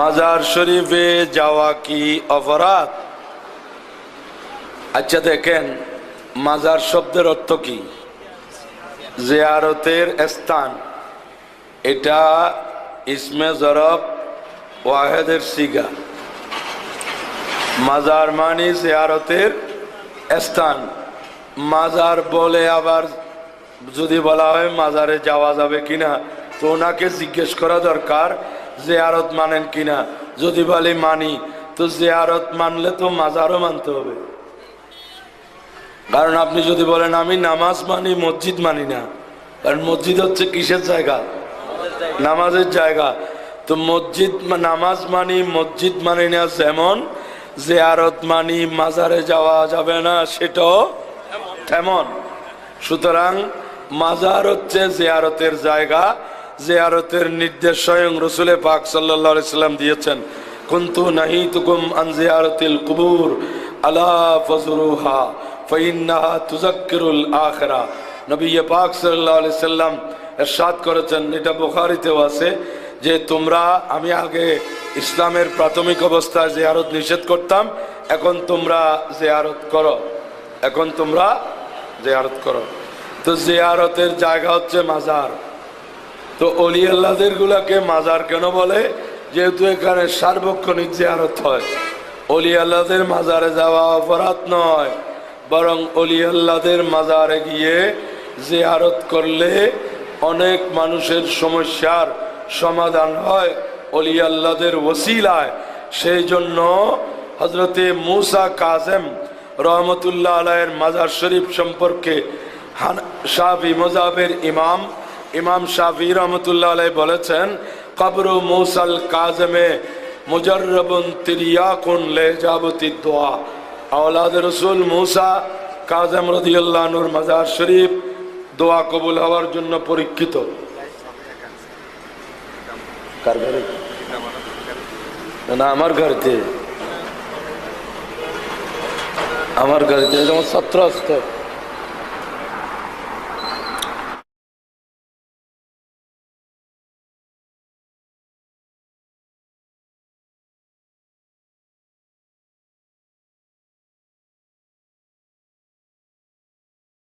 মাজার শরীফে যাওয়া কি অপরাধ? আচ্ছা দেখেন, মাজার শব্দের অর্থ কি? জিয়ারতের স্থান। এটা ইসমে জরব ওয়াহেদের সিগা। মাজার মানি জিয়ারতের স্থান। মাজার বলে আবার যদি বলা হয় মাজারে যাওয়া যাবে কিনা, তো ওনাকে জিজ্ঞেস করা দরকার জিয়ারত মানেন কিনা? যদি বলে মানি, তো জিয়ারত মানলে তো মাজারও মানতে হবে। কারণ আপনি যদি বলেন, আমি নামাজ মানি, মসজিদ মানি না। কারণ মসজিদ হচ্ছে কিসের জায়গা? নামাজের জায়গা। তো মসজিদ নামাজ মানি, মসজিদ মানি না, যেমন জিয়ারত মানি, মাজারে যাওয়া যাবে না, সেটাও তেমন। সুতরাং মাজার হচ্ছে জেয়ারতের জায়গা। জিয়ারতের নির্দেশ স্বয়ং রসুলে পাক সাল্লাহ সাল্লাম দিয়েছেন। কুন্তু নাহি তুকুম আন জিয়ারতিল কুবুর, আলা ফজরুহা, ফাইন্নাহা তুজাক্কিরুল আখরা। নবী পাক সাল্লাহ আলি সাল্লাম এরশাদ করেছেন, এটা বুখারিতেও আছে যে তোমরা, আমি আগে ইসলামের প্রাথমিক অবস্থায় জিয়ারত নিষেধ করতাম, এখন তোমরা জিয়ারত করো। এখন তোমরা জিয়ারত করো। তো জিয়ারতের জায়গা হচ্ছে মাজার। তো অলি আল্লাদের গুলাকে মাজার কেন বলে? যেহেতু এখানে সার্বক্ষণিক জিয়ারত হয়। অলি আল্লাদের মাজারে যাওয়া অপরাধ নয়, বরং অলি আল্লাদের মাজারে গিয়ে জিয়ারত করলে অনেক মানুষের সমস্যার সমাধান হয় অলি আল্লাদের ওসিলায়। সেই জন্য হজরতে মুসা কাজেম রহমতুল্লাহ আলাইয়ের মাজার শরীফ সম্পর্কে হান শাহি মজাবের ইমাম ইমাম শাহি রহমতুল্লাহ আলাই বলেছেন, কবরু মৌসাল কাজমে যাবতি দোয়া। রসুল মুসা শরীফ দোয়া কবুল হওয়ার জন্য পরীক্ষিত। ঘরে? আমার আমার যেমন ছাত্র আসতে